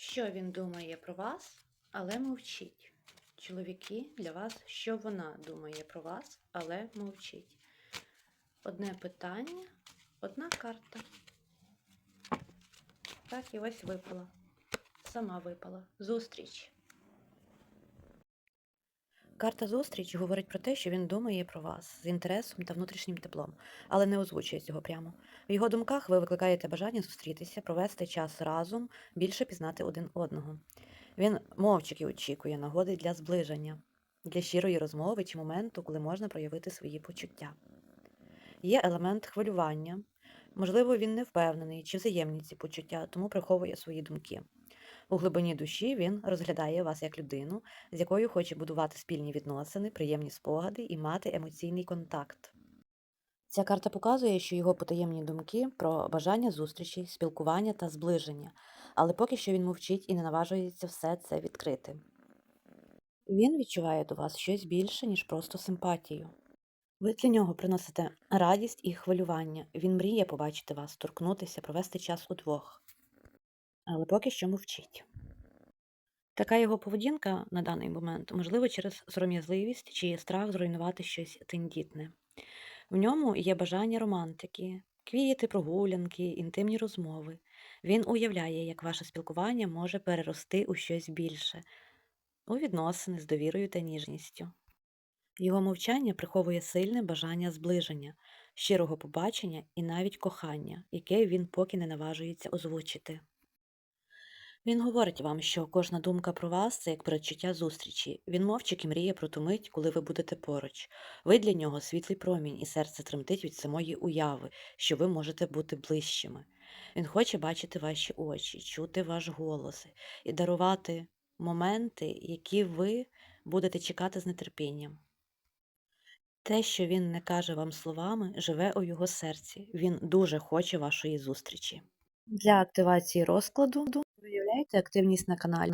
Що він думає про вас, але мовчить. Чоловіки, для вас, що вона думає про вас, але мовчить. Одне питання, одна карта. Так, і ось випала. Сама випала. Зустріч. Карта зустріч говорить про те, що він думає про вас з інтересом та внутрішнім теплом, але не озвучує цього прямо. В його думках ви викликаєте бажання зустрітися, провести час разом, більше пізнати один одного. Він мовчки очікує нагоди для зближення, для щирої розмови чи моменту, коли можна проявити свої почуття. Є елемент хвилювання. Можливо, він не впевнений чи взаємні ці почуття, тому приховує свої думки. У глибині душі він розглядає вас як людину, з якою хоче будувати спільні відносини, приємні спогади і мати емоційний контакт. Ця карта показує, що його потаємні думки про бажання зустрічі, спілкування та зближення, але поки що він мовчить і не наважується все це відкрити. Він відчуває до вас щось більше, ніж просто симпатію. Ви для нього приносите радість і хвилювання. Він мріє побачити вас, торкнутися, провести час удвох. Але поки що мовчить. Така його поведінка на даний момент, можливо, через сором'язливість чи страх зруйнувати щось тендітне. В ньому є бажання романтики, квіти, прогулянки, інтимні розмови. Він уявляє, як ваше спілкування може перерости у щось більше, у відносини з довірою та ніжністю. Його мовчання приховує сильне бажання зближення, щирого побачення і навіть кохання, яке він поки не наважується озвучити. Він говорить вам, що кожна думка про вас це як передчуття зустрічі. Він мовчик і мріє про ту мить, коли ви будете поруч. Ви для нього світлий промінь, і серце тремтить від самої уяви, що ви можете бути ближчими. Він хоче бачити ваші очі, чути ваш голос і дарувати моменти, які ви будете чекати з нетерпінням. Те, що він не каже вам словами, живе у його серці. Він дуже хоче вашої зустрічі. Для активації розкладу проявляйте активність на каналі.